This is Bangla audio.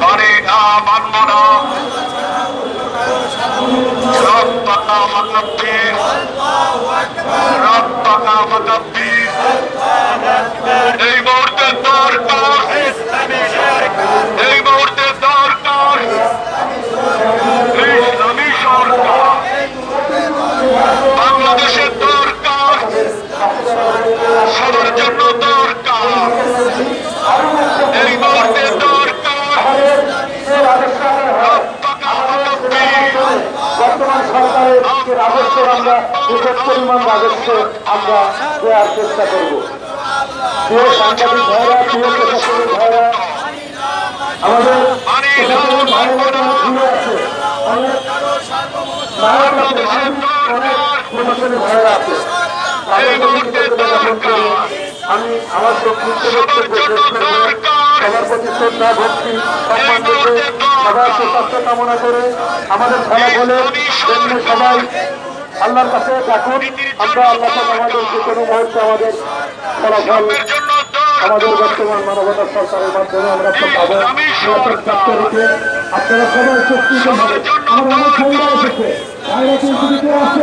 মানে না মানব না রব্বানা মাকাব্বির রব্বানা মাকাব্বির এই মুহূর্তে দরকার এই মুহূর্তে দরকার ইসলামী সরকার বাংলাদেশের দরকার সবার জন্য দরকার সরকারের যে রাজস্ব আমরা বিশেষ পরিমাণ রাজস্ব আমরা দেওয়ার চেষ্টা করব প্রিয় সাংবাদিক ভাইরা, প্রিয় প্রশাসনিক ভাইরা। আমি আমার সবার প্রতি শ্রদ্ধা, ভক্তি, সম্মান সবার সুস্বাস্থ্য কামনা করে আমাদের ফলাফলে জন্য সবাই আল্লাহর কাছে ডাকুন আমরা আল্লাহ আমাদের যে কোনো মুহূর্তে আমাদের ফলাফল আমাদের বর্তমান মানবতা সরকারের মাধ্যমে আমরা পাবো। নিরাপদ আপনারা সবাই সুস্থিত হবে আমার অনেক ভাইরা এসেছে ভাইরা কিন্তু আছে